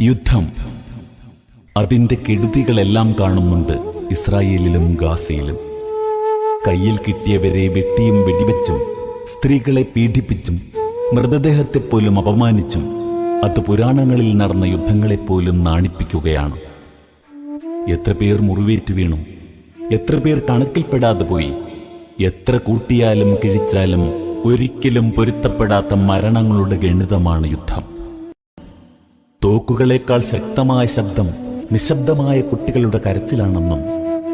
യുദ്ധം. അതിന്റെ കെടുതികളെല്ലാം കാണുന്നുണ്ട് ഇസ്രായേലിലും ഗാസയിലും. കയ്യിൽ കിട്ടിയവരെ വെട്ടിയും വെടിവെച്ചും സ്ത്രീകളെ പീഡിപ്പിച്ചും മൃതദേഹത്തെപ്പോലും അപമാനിച്ചും അത് പുരാണങ്ങളിൽ നടന്ന യുദ്ധങ്ങളെപ്പോലും നാണിപ്പിക്കുകയാണ്. എത്ര പേർ മുറിവേറ്റ് വീണു എത്ര പേർ കണക്കിൽപ്പെടാതെ പോയി എത്ര കൂട്ടിയാലും കിഴിച്ചാലും ഒരിക്കലും പൊരുത്തപ്പെടാത്ത മരണങ്ങളുടെ ഗണിതമാണ് യുദ്ധം. തോക്കുകളേക്കാൾ ശക്തമായ ശബ്ദം നിശബ്ദമായ കുട്ടികളുടെ കരച്ചിലാണെന്നും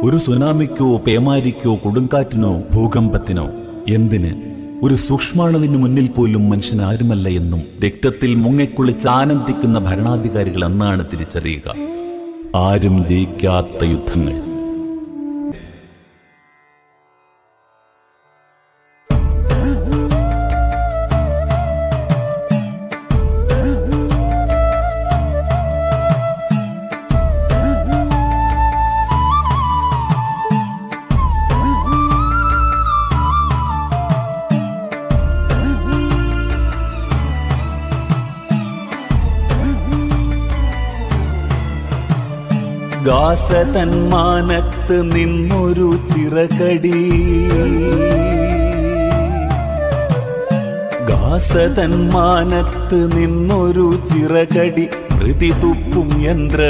ഒരു സുനാമിക്കോ പേമാരിക്കോ കൊടുങ്കാറ്റിനോ ഭൂകമ്പത്തിനോ എന്തിന്? ഒരു സൂക്ഷ്മാണുവിന് മുന്നിൽ പോലും മനുഷ്യൻ ആരുമല്ല എന്നും രക്തത്തിൽ മുങ്ങിക്കുളിച്ച് ആനന്ദിക്കുന്ന ഭരണാധികാരികൾ എന്നാണ് തിരിച്ചറിയുക. ആരും ജയിക്കാത്ത യുദ്ധങ്ങൾ. ഗാസ തന്മാനത്ത് നിന്നൊരു ചിറകടി. ദാസതന്മാനത്ത് നിന്നൊരു ചിറകടി. പ്രതി തുപ്പും യന്ത്ര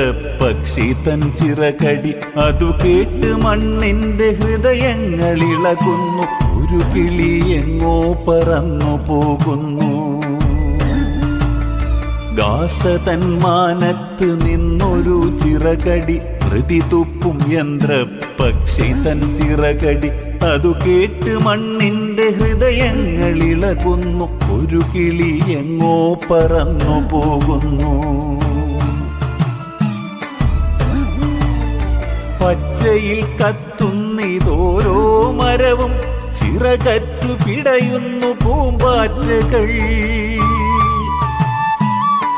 പക്ഷി തൻ ചിറകടി. അതു കേട്ട് മണ്ണിന്റെ ഹൃദയങ്ങളിളകുന്നു ഒരു കിളി എങ്ങോ പറന്നു പോകുന്നു. ഗാസ തന്മാനത്ത് നിന്നൊരു ചിറകടി. പ്രതി തുപ്പും യന്ത്ര പക്ഷി തൻ ചിറകടി. അതു കേട്ട് മണ്ണിന്റെ ഹൃദയങ്ങളിളകുന്നു ഒരു കിളി എങ്ങോ പറന്നു പോകുന്നു. പച്ചയിൽ കത്തുന്നിതോരോ മരവും ചിറകറ്റു പിടയുന്നു പൂമ്പാറ്റകൾ.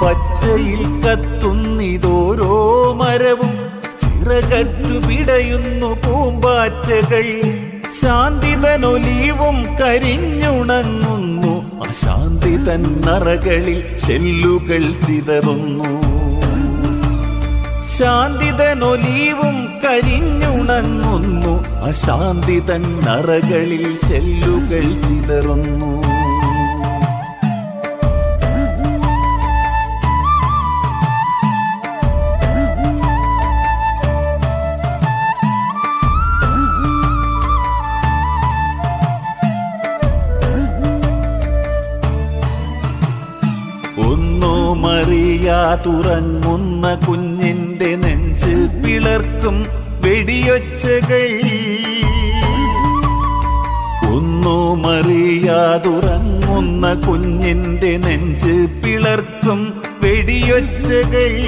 പച്ചയിൽ കത്തുന്നിതോരോ മരവും ചിറകറ്റു പിടയുന്നു പൂമ്പാറ്റകൾ. ശാന്തിതനൊലീവും കരിഞ്ഞുണങ്ങുന്നു. അശാന്തിതൻ നറകളിൽ ഷെല്ലുകൾ ചിതറുന്നു. ശാന്തിതനൊലീവും കരിഞ്ഞുണങ്ങുന്നു. അശാന്തിതൻ നറകളിൽ ഷെല്ലുകൾ ചിതറുന്നു. ഒന്നുമറിയാതുറങ്ങുന്ന കുഞ്ഞിന്റെ നെഞ്ച് പിളർക്കും വെടിയൊച്ചകൾ. ഒന്നുമറിയാതുറങ്ങുന്ന കുഞ്ഞിന്റെ നെഞ്ച് പിളർക്കും വെടിയൊച്ചകൾ.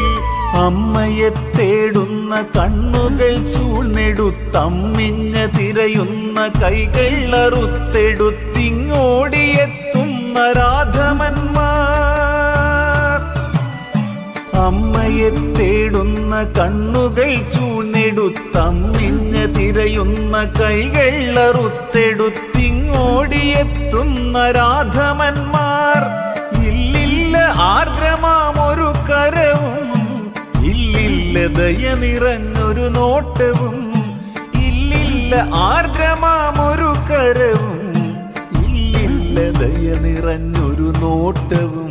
അമ്മയെ തേടുന്ന കണ്ണുകൾ ചൂഴ്ന്നെടുത്തമ്മിഞ്ഞ തിരയുന്ന കൈകൾ അറുത്തെടുത്തിങ്ങോടിയെത്തുന്ന രാധമന്മാർ അമ്മയെ തേടുന്ന കണ്ണുകൾ ചൂഴ്ന്നെടുത്തമ്മിഞ്ഞ തിരയുന്ന കൈകൾ അറുത്തെടുത്തിങ്ങോടിയെത്തുന്ന രാധമന്മാർ. ഇല്ലില്ല ആർദ്രമാമൊരു കരവും ഇല്ലില്ല ദയ നിറഞ്ഞൊരു നോട്ടവും ഇല്ലില്ല ആർദ്രമാമൊരു കരവും ഇല്ലില്ല ദയ നിറഞ്ഞൊരു നോട്ടവും.